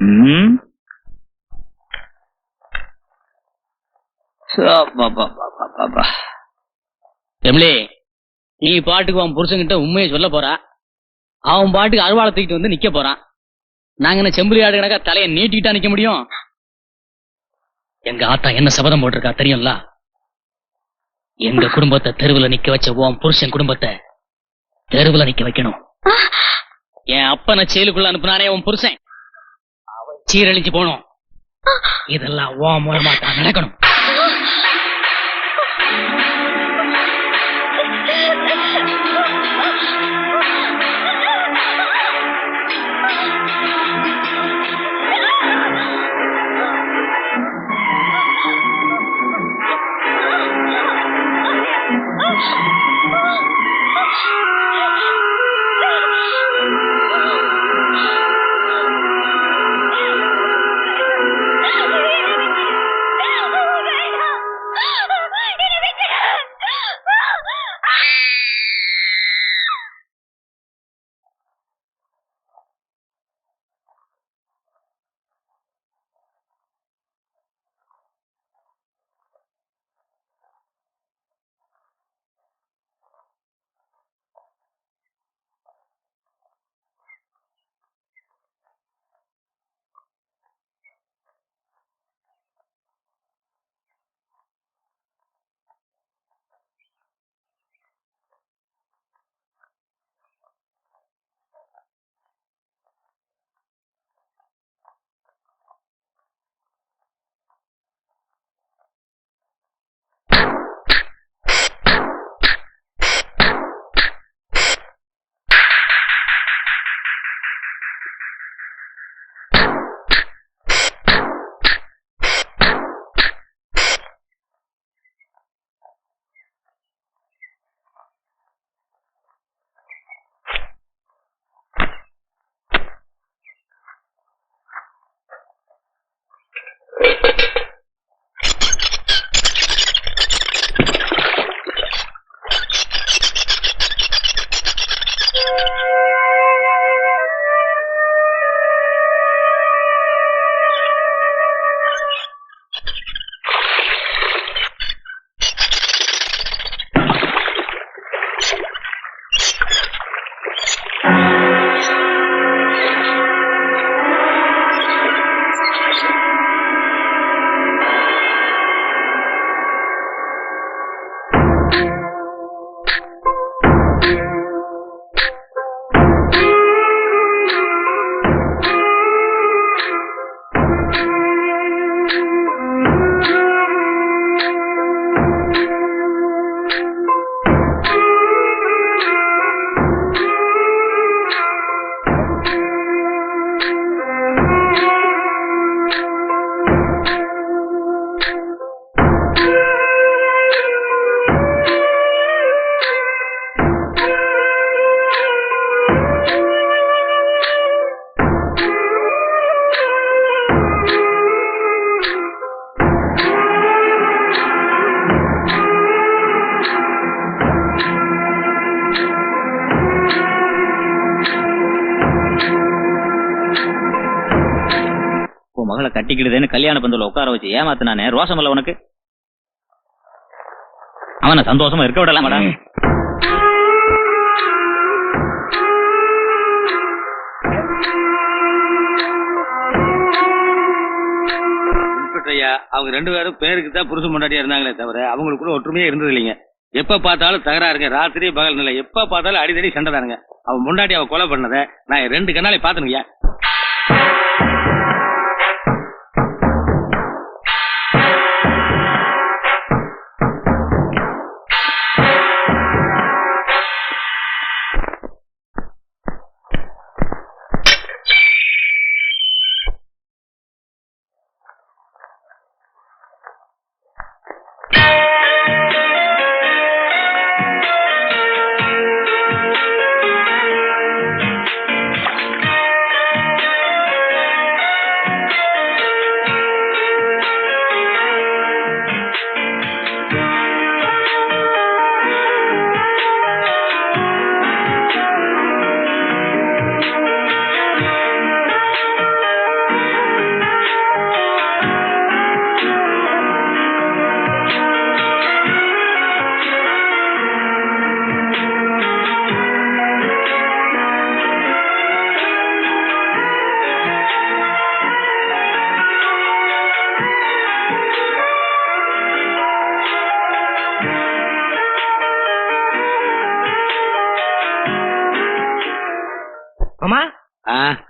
ம். சப்பப்பப்பப்பப்பப்பா. எம்லே நீ பாட்டுக்கு அவன் புருஷன்கிட்ட உண்மையை சொல்ல போறா. அவன் பாட்டுக்கு அருவாளை தூக்கிட்டு வந்து நிக்க போறான். நாங்க என்ன செம்புலி ஆடு கணக்கா தலையை நீட்டிக்கிட்டா நிக்க முடியும்? எங்க ஆத்தா என்ன சபதம் போட்டிருக்கா தெரியும்ல? எங்க குடும்பத்தை தெருவுல நிக்க வச்ச உன் புருஷன் குடும்பத்தை தெருவுல நிக்க வைக்கணும். என் அப்பனை செயலுக்குள்ள அனுப்புனானே உன் புருஷன். சீரழிஞ்சு போனோம் இதெல்லாம் உன் மூலமா தான் நடக்கணும். உன் மகளை கட்டிக்கிடுதேன்னு கல்யாண பந்தல உட்கார வச்சு ஏமாத்தினானே ரோசம் இல்ல உனக்கு? அவனை சந்தோஷமா இருக்க விடலாம் மேடம் அவங்க ரெண்டு பேரும் பேருக்கு தான் புருஷன் முன்னாடியே இருந்தாங்களே தவிர அவங்களுக்குள்ள ஒற்றுமையே இருந்தது இல்லைங்க. எப்ப பார்த்தாலும் தகராறுங்க ராத்திரி பகல் நிலை. எப்ப பார்த்தாலும் அடிதடி சண்டை தானுங்க. அவன் முன்னாடி அவ கொலை பண்ணதை நான் ரெண்டு கண்ணாலே பாத்துனுங்க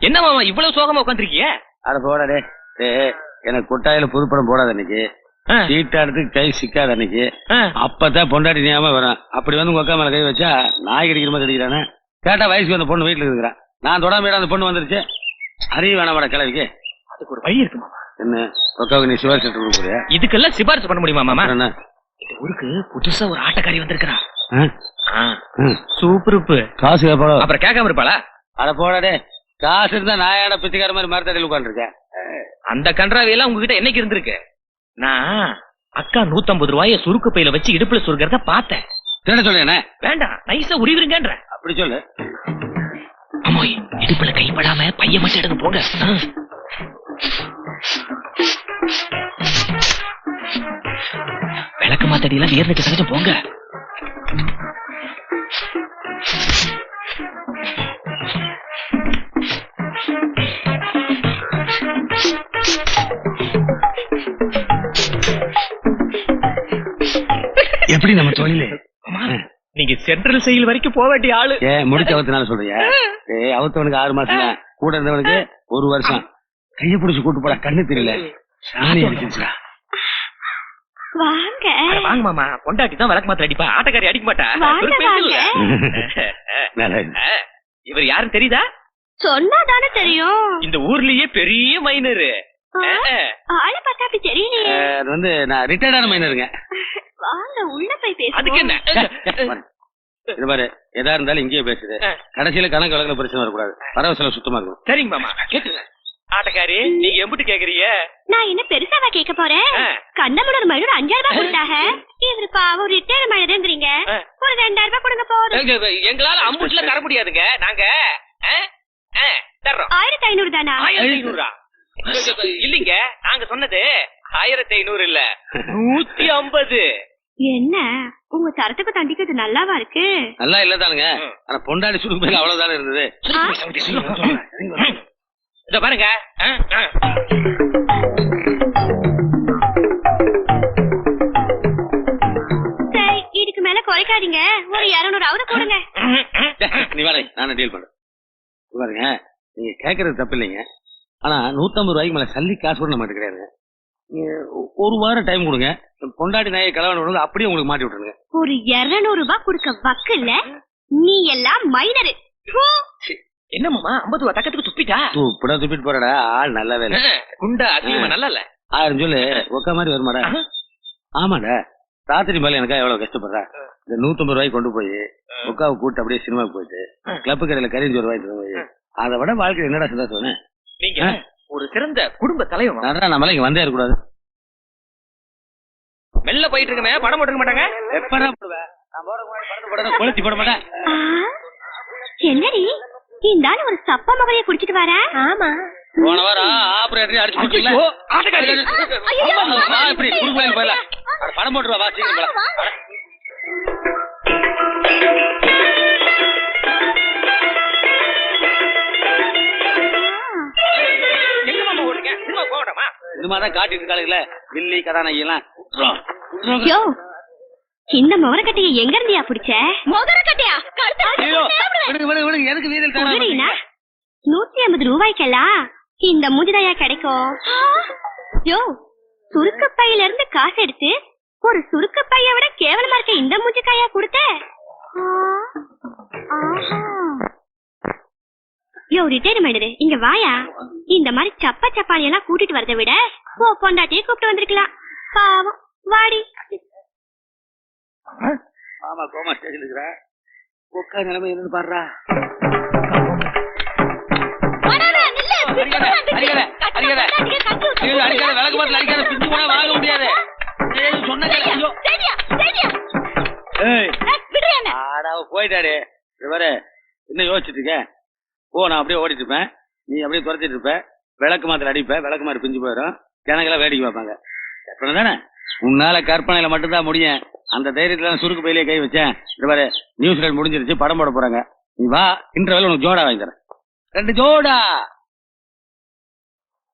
என்ன மாமா இவ்வளவு சோகமா உட்காந்துருக்கீங்க அட போடா டே டேய், எனக்கு கொட்டாயில புதுப்படம் போடாத அன்னைக்கு. சீட்டாடுறதுக்கு கை சிக்காத அன்னைக்கு. அப்பதான் பொண்டாட்டி ஞாபகம் வரும். அப்படி வந்து உங்க அக்கா மேல கை வச்சா நாய் கடிக்கிற மாதிரி அடிக்கிறானே. கேட்டா வயசுக்கு வந்த பொண்ணு வீட்டுல இருக்கிறான் நான் தொடாம அந்த பொண்ணு வந்துருச்சு. அறிவு வேணாம் மேடம் கிளவிக்கு அதுக்கு ஒரு வழி இருக்கு மாமா. என்ன? அக்காவுக்கு நீ சிவாரி செட்டு கொடுக்குறியா இதுக்கெல்லாம் சிபாரிசு பண்ண முடியுமா மாமா? என்ன? இந்த ஊருக்கு புதுசா ஒரு ஆட்டக்காரி வந்திருக்கிறா. ஆ? ம். சூப்பருப்பு காசு அப்புறம் கேட்காம இருப்பாளா? அட போடா டே காசு இருந்தா நாயாட பிச்சைக்கார மாதிரி மரத்தடியில் உட்காந்துருக்கேன் அந்த கன்றாவி எல்லாம் உங்ககிட்ட என்னைக்கு இருந்திருக்கு? நான் அக்கா நூத்தம்பது ரூபாய சுருக்கு பையில வச்சு இடுப்புல சுருக்கிறத பார்த்தேன். திருட சொல்றேனே வேண்டாம் நைஸா உரிவிருங்கன்ற. அப்படி சொல்லு. அம்மாய் இடுப்புல கைப்படாம பைய மட்டும் எடுங்க போங்க. விளக்கு மாத்தடியெல்லாம் நேர்ந்துட்டு சகஜம் போங்க. எப்படி நம்ம தொழிலு? நீங்க சென்ட்ரல் செயல் வரைக்கும் போக வேண்டிய ஆளு. ஏ முடிச்ச அவத்தினால சொல்றியா? ஏ அவத்தவனுக்கு ஆறு மாசம். கூட இருந்தவனுக்கு ஒரு வருஷம். கைய பிடிச்சு கூட்டு போடா கண்ணு தெரியல. சாணி அடிச்சிருச்சுடா. வாங்க. வாங்க மாமா. பொண்டாட்டி தான் விளக்கு மாத்திர அடிப்பா. ஆட்டக்காரி அடிக்க மாட்டா. இவர் யாருன்னு தெரியுதா? சொன்னா தானே தெரியும். இந்த ஊர்லயே பெரிய மைனரு. ஆ, ஆளை பார்த்தா அப்படி தெரியலையே. அஹ், அது வந்து நான் ரிட்டையர்டான மைனருங்க. வாங்க உள்ள போய் அதுக்கு என்ன? பேசுவோம் இது பாரு எதா இருந்தாலும் இங்கேயே பேசுது. கடைசியில கணக்கு வழக்குல பிரச்சனை வரக்கூடாது. வரவு செலவு சுத்தமா இருக்கும் சரிங்க மாமா கேட்டுங்க. ஆட்டக்காரி நீங்க எம்பிட்டு கேக்குறீங்க? நான் என்ன பெருசாவா கேட்க போறேன்? ஆ. கண்ணமுடர் மயூர் அஞ்சாயிரம் ரூபாய் கொடுத்தாங்க. இவரு பாவம் ரிட்டையர். ஒரு ரெண்டாயிரம் ரூபாய் கொடுங்க போதும். எங்க- எங்களால அம்புட்ல தர முடியாதுங்க. நாங்க தர்றோம். ஆயிரத்தி ஐநூறு தானா? ஆயிரத்தி ஐநூறா? இல்லீங்க. நாங்க சொன்னது ஆயிரத்தி ஐநூறு இல்ல. நூத்தி ஐம்பது. என்ன? உங்க தரத்துக்கு தண்டிக்கிறது நல்லாவா இருக்கு? நல்லா இல்லதானுங்க. ம். ஆனா பொண்டாடி சுருக்கு பேர் அவ்வளவுதானே இருந்தது? இத பாருங்க. சரி இதுக்கு மேல குறைக்காதீங்க. ஒரு இருநூறாவது கொடுங்க நீ வாடகை நானே டீல் பண்றேன். பாருங்க. நீங்க கேக்குறது தப்பு இல்லைங்க. ஆனா நூத்தம்பது ரூபாய்க்கு மேல சல்லி காசு கூட நம்ம கிடையாது ஒரு வாரம் டைம் கொடுங்க. பொண்டாடி நாயை கலவரம் விடுங்க அப்படியே உங்களுக்கு மாட்டி விட்டுருங்க. ஒரு இருநூறு ரூபாய் கொடுக்க வக்கு இல்ல நீ எல்லாம் மைனரு ஹூ. என்ன மாமா? ஐம்பது ரூபா தக்கத்துக்கு துப்பிட்டா? தூ இப்படா துப்பிட்டு போறடா. ஆள் நல்லாவே இல்லை குண்டா அசிங்கமா நல்லா இல்ல? ஆயிரம் சொல்லு. ஒக்க மாதிரி வருமாடா. ஆமாடா. ராத்திரி மேல எனக்கா எவ்வளவு கஷ்டப்படுறா? இந்த நூத்தம்பது ரூபாய்க்கு கொண்டு போய் ஒக்காவை கூட்டு அப்படியே சினிமாவுக்கு போயிட்டு கிளப்பு கடையில கறிஞ்சோறு வாங்கிட்டு போய் அதை விட வாழ்க்கையில் என்னடா சந்தோஷம்? நீங்க ஒரு சிறந்த குடும்ப. அதான் நம்மளால இங்க வந்தே இருக்கக்கூடாது. வெளில போயிட்டு இருக்கமே பணம் போட்டுக்க மாட்டாங்க? எப்படா போடுவேன் நான் போறதுக்கு முன்னாடி படத்தை போட கொளுத்தி போட மாட்டேன். என்னடி? ஒரு சப்ப மகளைய குடிச்சிட்டு வரா. ஆமா. போன வாரம் ஆபரேட்டர் அடிச்சு ஐயோ, ஆட்டக்காரி. இப்படி படம் போட்டுருவா வா சீக்கிரம் போலாம். இந்த மாதிரி தான் காட்டிட்டு இருக்காளுங்களே. வில்லி கதாநாயகி எல்லாம் யோ இந்த முகரக்கட்டைய எங்க இருந்தியா புடிச்ச? முகரக்கட்டையா ஐயோ விடுங்க விடுங்க விடுங்க எதுக்கு வீதியில் புகழினா தானே நூத்தி ஐம்பது ரூபாய்க்கெல்லாம் இந்த மூஞ்சிதாயா கிடைக்கும்? யோ சுருக்க பையில இருந்து காசு எடுத்து ஒரு சுருக்க பைய விட கேவலமா இருக்க இந்த மூஞ்சிக்காயா கொடுத்த? யோ ரிட்டையர்மெண்ட் இங்க வாயா. இந்த மாதிரி சப்ப சப்பானி எல்லாம் கூட்டிட்டு வரதை விட ஓ பொண்டாட்டியே கூப்பிட்டு வந்திருக்கலாம். பாவம். வாடி. ஆமா கோமா ஸ்டேஜில் இருக்கிற உட்கா நிலைமை இருந்து பாடுறா. இது பாரு, என்ன யோசிச்சுட்டு இருக்க? ஓ நான் அப்படியே ஓடிட்டு இருப்பேன். நீ அப்படியே துரத்திட்டு இருப்ப. விளக்கு மாத்திர அடிப்ப, விளக்கு மாதிரி பிஞ்சு போயிடும். ஜனங்களாம் வேடிக்கை பார்ப்பாங்க. கற்பனை தானே? உன்னால கற்பனையில மட்டும்தான் முடியும் அந்த தைரியத்துல நான் சுருக்கு பையிலே கை வச்சேன் இது மாதிரி நியூஸ் முடிஞ்சிருச்சு படம் போட போறாங்க நீ வா இன்டர்வெல் உனக்கு ஜோடா வாங்கி தரேன் ரெண்டு ஜோடா